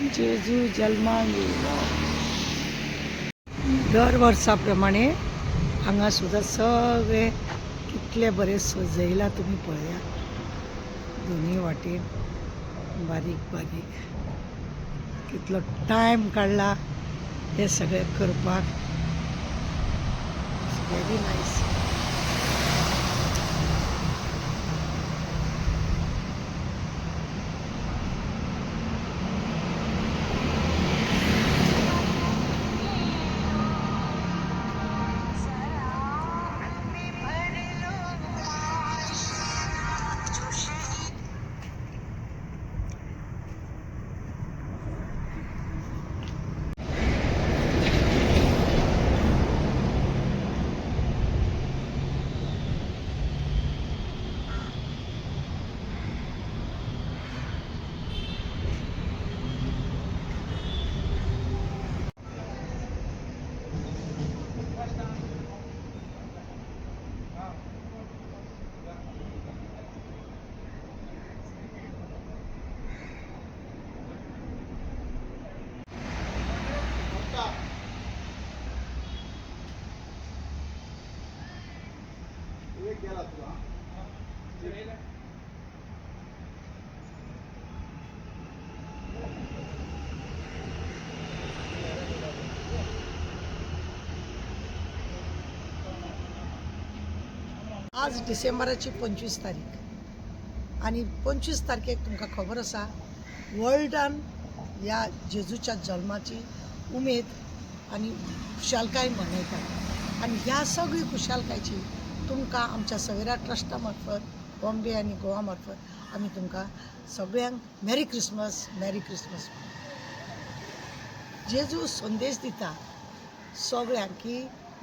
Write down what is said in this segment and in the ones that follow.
जेजू जल्माक दर वर्सा प्रमाणे हांगा सुद्दां सगळे कितले बरे सजयला तुमी पळया. दोन्ही वाटेन बारीक बारीक. कितलो टायम काडला हे सगळें करपाक. व्हेरी नायस आज डिसेंबराची पंचवीस तारीख. आणि पंचवीस तारखेक तुमकां खबर आसा वर्ल्डान ह्या जेजूच्या जल्माची उमेद आनी खुशालकाय मनयतात आनी ह्या सगळी खुशालकायची तुमकां आमच्या सवेरा ट्रस्टा मार्फत बॉम्बे आनी गोवा मार्फत आमी तुमकां सगळ्यांक मॅरी क्रिसमस मॅरी क्रिसमस जेजू संदेश दिता सगळ्यांक की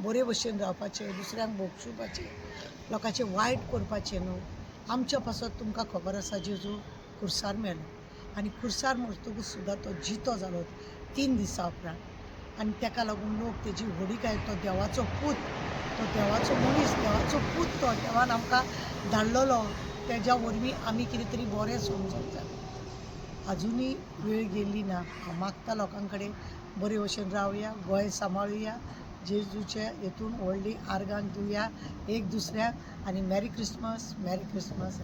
बरे भशेन रावपाचें दुसऱ्यांक बोगशुपाचें लोकांचें वायट करपाचें न्हू. आमच्या पासत तुमकां खबर आसा जेजू खुर्सार मेलो. आनी खुर्सार मरतकूच सुद्दां तो जितो जालो तीन दिसां उपरांत. आनी ताका लागून लोक तेजी व्हडी काय तो देवाचो पूत. देवाचो मनीस देवाचो पूत तो देवान आमकां धाडलेलो. तेज्या वरवीं आमी कितें तरी बरें समजूंक जाय आजुनूय वेळ गेल्ली ना हांव मागता लोकां कडेन बरे भशेन रावया गोंय सांबाळुया जेजूच्या हेतून व्हडली आर्गां दिवया एक दुसऱ्याक आनी मॅरी क्रिसमस मॅरी क्रिसमस.